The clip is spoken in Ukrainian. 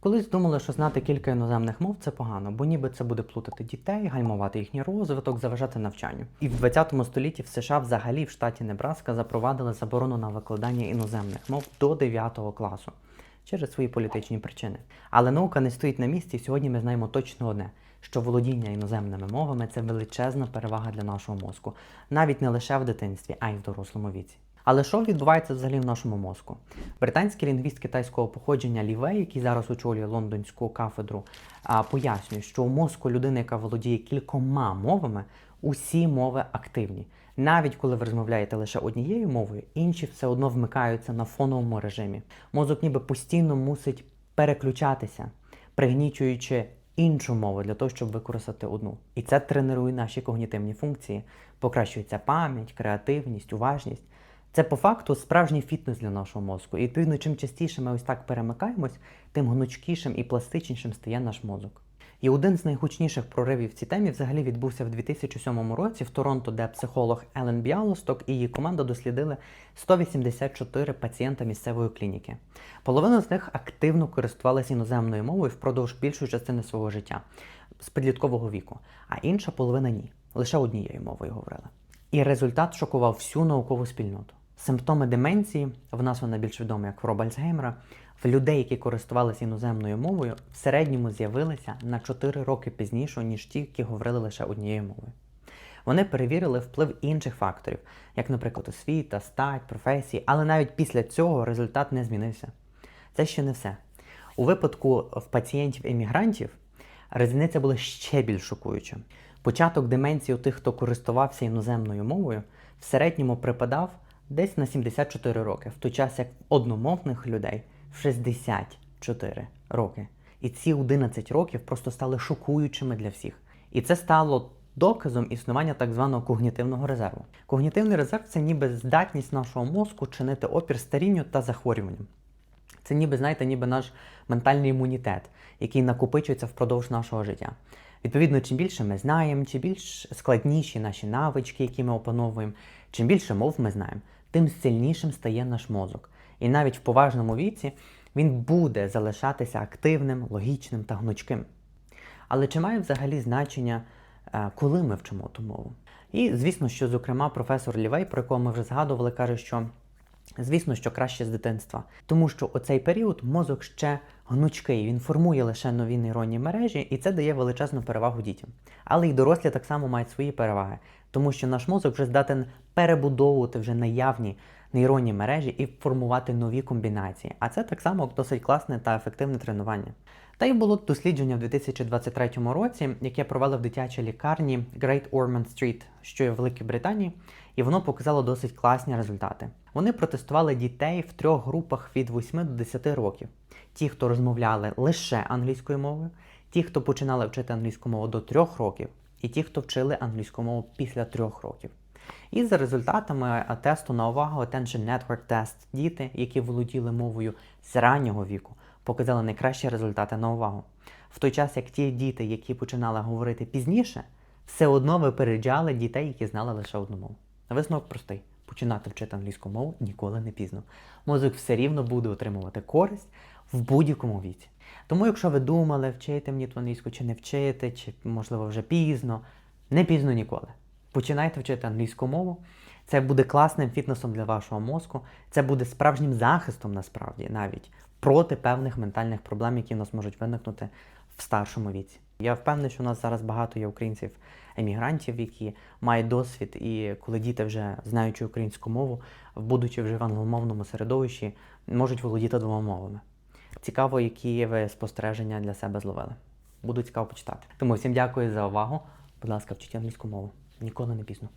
Колись думали, що знати кілька іноземних мов це погано, бо ніби це буде плутати дітей, гальмувати їхній розвиток, заважати навчанню. І в 20 столітті в США взагалі в штаті Небраска запровадили заборону на викладання іноземних мов до 9 класу через свої політичні причини. Але наука не стоїть на місці, і сьогодні ми знаємо точно одне. Що володіння іноземними мовами це величезна перевага для нашого мозку, навіть не лише в дитинстві, а й в дорослому віці. Але що відбувається взагалі в нашому мозку? Британський лінгвіст китайського походження Лі Вей, який зараз очолює лондонську кафедру, пояснює, що у мозку людини, яка володіє кількома мовами, усі мови активні. Навіть коли ви розмовляєте лише однією мовою, інші все одно вмикаються на фоновому режимі. Мозок ніби постійно мусить переключатися, пригнічуючи іншу мову для того, щоб використати одну. І це тренує наші когнітивні функції, покращується пам'ять, креативність, уважність. Це по факту справжній фітнес для нашого мозку. І відповідно, чим частіше ми ось так перемикаємось, тим гнучкішим і пластичнішим стає наш мозок. І один з найгучніших проривів в цій темі взагалі відбувся в 2007 році в Торонто, де психолог Елен Біалосток і її команда дослідили 184 пацієнта місцевої клініки. Половина з них активно користувалася іноземною мовою впродовж більшої частини свого життя з підліткового віку, а інша половина ні, лише однією мовою говорили. І результат шокував всю наукову спільноту. Симптоми деменції, в нас вона більш відома як хвороба Альцгеймера, в людей, які користувалися іноземною мовою, в середньому з'явилися на 4 роки пізніше, ніж ті, які говорили лише однією мовою. Вони перевірили вплив інших факторів, як, наприклад, освіта, стать, професії, але навіть після цього результат не змінився. Це ще не все. У випадку в пацієнтів-емігрантів різниця була ще більш шокуюча. Початок деменції у тих, хто користувався іноземною мовою, в середньому припадав десь на 74 роки, в той час як одномовних людей в 64 роки. І ці 11 років просто стали шокуючими для всіх. І це стало доказом існування так званого когнітивного резерву. Когнітивний резерв це ніби здатність нашого мозку чинити опір старінню та захворюванням. Це ніби, знаєте, ніби наш ментальний імунітет, який накопичується впродовж нашого життя. Відповідно, чим більше ми знаємо, чим більш складніші наші навички, які ми опановуємо, чим більше мов ми знаємо, тим сильнішим стає наш мозок. І навіть в поважному віці він буде залишатися активним, логічним та гнучким. Але чи має взагалі значення, е, коли ми вчимо ту мову? І звісно, що, зокрема, професор Лівей, про якого ми вже згадували, каже, що Звісно, що краще з дитинства, тому що у цей період мозок ще гнучкий, він формує лише нові нейронні мережі, і це дає величезну перевагу дітям. Але й дорослі так само мають свої переваги, тому що наш мозок вже здатен перебудовувати вже наявні нейронні мережі і формувати нові комбінації. А це так само досить класне та ефективне тренування. Та й було дослідження в 2023 році, яке провели в дитячій лікарні Great Ormond Street, що є в Великій Британії, і воно показало досить класні результати. Вони протестували дітей в трьох групах від 8 до 10 років: ті, хто розмовляли лише англійською мовою, ті, хто починали вчити англійську мову до 3 років, і ті, хто вчили англійську мову після 3 років. І за результатами тесту на увагу Attention Network Test діти, які володіли мовою з раннього віку, показали найкращі результати на увагу. В той час, як ті діти, які починали говорити пізніше, все одно випереджали дітей, які знали лише одну мову. Висновок простий: починати вчити англійську мову ніколи не пізно. Мозок все рівно буде отримувати користь в будь-якому віці. Тому, якщо ви думали, вчити мені англійську чи не вчити, чи можливо вже пізно, не пізно ніколи. Починайте вчити англійську мову. Це буде класним фітнесом для вашого мозку. Це буде справжнім захистом насправді навіть проти певних ментальних проблем, які у нас можуть виникнути в старшому віці. Я впевнений, що у нас зараз багато є українців-емігрантів, які мають досвід, і коли діти вже знаючи українську мову, будучи вже в англомовному середовищі, можуть володіти двома мовами. Цікаво, які ви спостереження для себе зловили. Буду цікаво почитати. Тому всім дякую за увагу. Будь ласка, вчіть англійську мову. Ніколи не пізно.